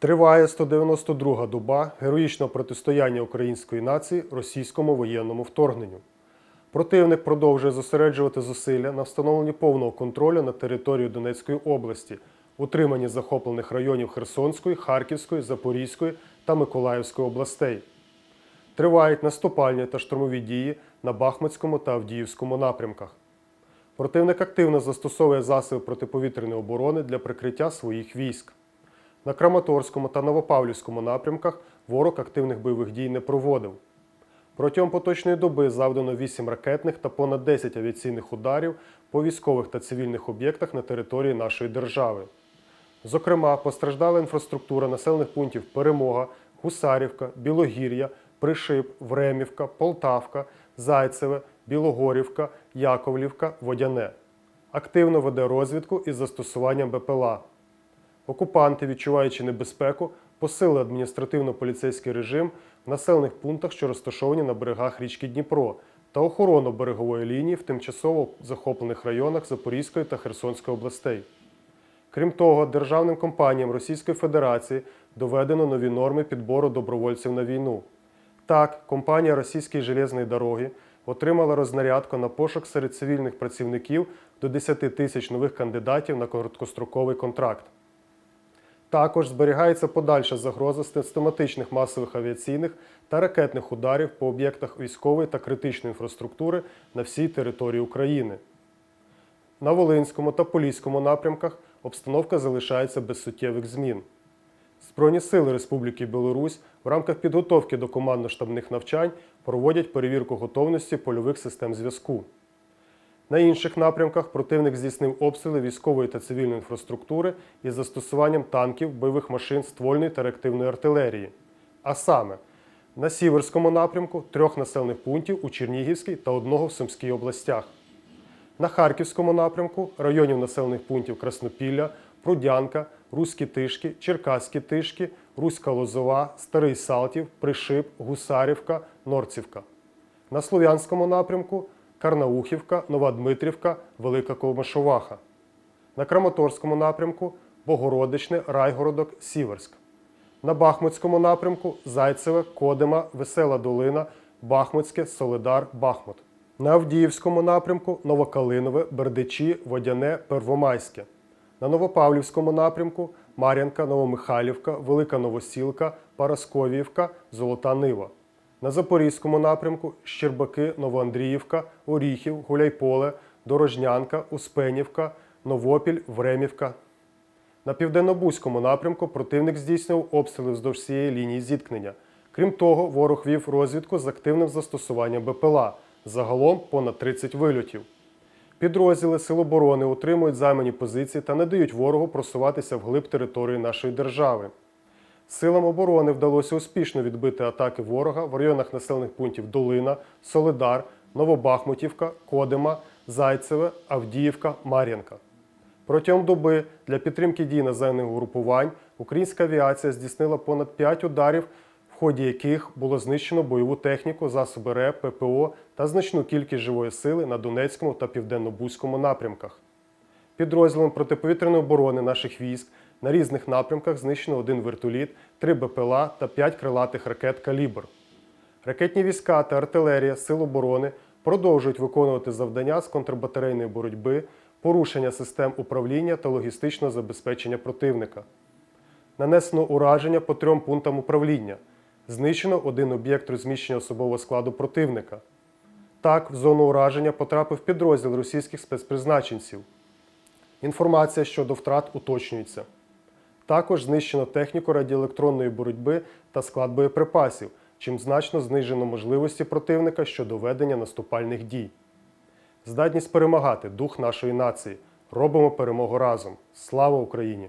Триває 192-га доба героїчного протистояння української нації російському воєнному вторгненню. Противник продовжує зосереджувати зусилля на встановленні повного контролю над територією Донецької області, утриманні захоплених районів Херсонської, Харківської, Запорізької та Миколаївської областей. Тривають наступальні та штурмові дії на Бахмутському та Авдіївському напрямках. Противник активно застосовує засоби протиповітряної оборони для прикриття своїх військ. На Краматорському та Новопавлівському напрямках ворог активних бойових дій не проводив. Протягом поточної доби завдано 8 ракетних та понад 10 авіаційних ударів по військових та цивільних об'єктах на території нашої держави. Зокрема, постраждала інфраструктура населених пунктів Перемога, Гусарівка, Білогір'я, Пришип, Времівка, Полтавка, Зайцеве, Білогорівка, Яковлівка, Водяне. Активно веде розвідку із застосуванням БПЛА. Окупанти, відчуваючи небезпеку, посилили адміністративно-поліцейський режим в населених пунктах, що розташовані на берегах річки Дніпро, та охорону берегової лінії в тимчасово захоплених районах Запорізької та Херсонської областей. Крім того, державним компаніям Російської Федерації доведено нові норми підбору добровольців на війну. Так, компанія Російської железної дороги отримала рознарядку на пошук серед цивільних працівників до 10 тисяч нових кандидатів на короткостроковий контракт. Також зберігається подальша загроза систематичних масових авіаційних та ракетних ударів по об'єктах військової та критичної інфраструктури на всій території України. На Волинському та Поліському напрямках обстановка залишається без суттєвих змін. Збройні сили Республіки Білорусь в рамках підготовки до командно-штабних навчань проводять перевірку готовності польових систем зв'язку. На інших напрямках противник здійснив обстріли військової та цивільної інфраструктури із застосуванням танків, бойових машин, ствольної та реактивної артилерії. А саме, на Сіверському напрямку трьох населених пунктів у Чернігівській та одного в Сумській областях. На Харківському напрямку районів населених пунктів Краснопілля, Прудянка, Руські Тишки, Черкаські Тишки, Руська Лозова, Старий Салтів, Пришип, Гусарівка, Норцівка. На Слов'янському напрямку Карнаухівка, Нова Дмитрівка, Велика Ковмашуваха. На Краматорському напрямку Богородичне, Райгородок, Сіверськ. На Бахмутському напрямку Зайцеве, Кодима, Весела Долина, Бахмутське, Солидар, Бахмут. На Авдіївському напрямку Новокалинове, Бердичі, Водяне, Первомайське. На Новопавлівському напрямку Мар'янка, Новомихайлівка, Велика Новосілка, Парасковіївка, Золота Нива. На Запорізькому напрямку Щербаки, Новоандріївка, Оріхів, Гуляйполе, Дорожнянка, Успенівка, Новопіль, Времівка. На південно-бузькому напрямку противник здійснював обстріли вздовж всієї лінії зіткнення. Крім того, ворог вів розвідку з активним застосуванням БПЛА. Загалом понад 30 вильотів. Підрозділи Сил оборони утримують займані позиції та не дають ворогу просуватися вглиб території нашої держави. Силам оборони вдалося успішно відбити атаки ворога в районах населених пунктів Долина, Солидар, Новобахмутівка, Кодима, Зайцеве, Авдіївка, Мар'янка. Протягом доби для підтримки дій наземних угрупувань українська авіація здійснила понад 5 ударів, в ході яких було знищено бойову техніку, засоби РЕП, ППО та значну кількість живої сили на Донецькому та Південно-Бузькому напрямках. Підрозділом протиповітряної оборони наших військ на різних напрямках знищено один вертоліт, три БПЛА та п'ять крилатих ракет Калібр. Ракетні війська та артилерія Сил оборони продовжують виконувати завдання з контрбатарейної боротьби, порушення систем управління та логістичного забезпечення противника. Нанесено ураження по трьом пунктам управління. Знищено один об'єкт розміщення особового складу противника. Так, в зону ураження потрапив підрозділ російських спецпризначенців. Інформація щодо втрат уточнюється. Також знищено техніку радіоелектронної боротьби та склад боєприпасів, чим значно знижено можливості противника щодо ведення наступальних дій. Здатність перемагати дух нашої нації. Робимо перемогу разом. Слава Україні!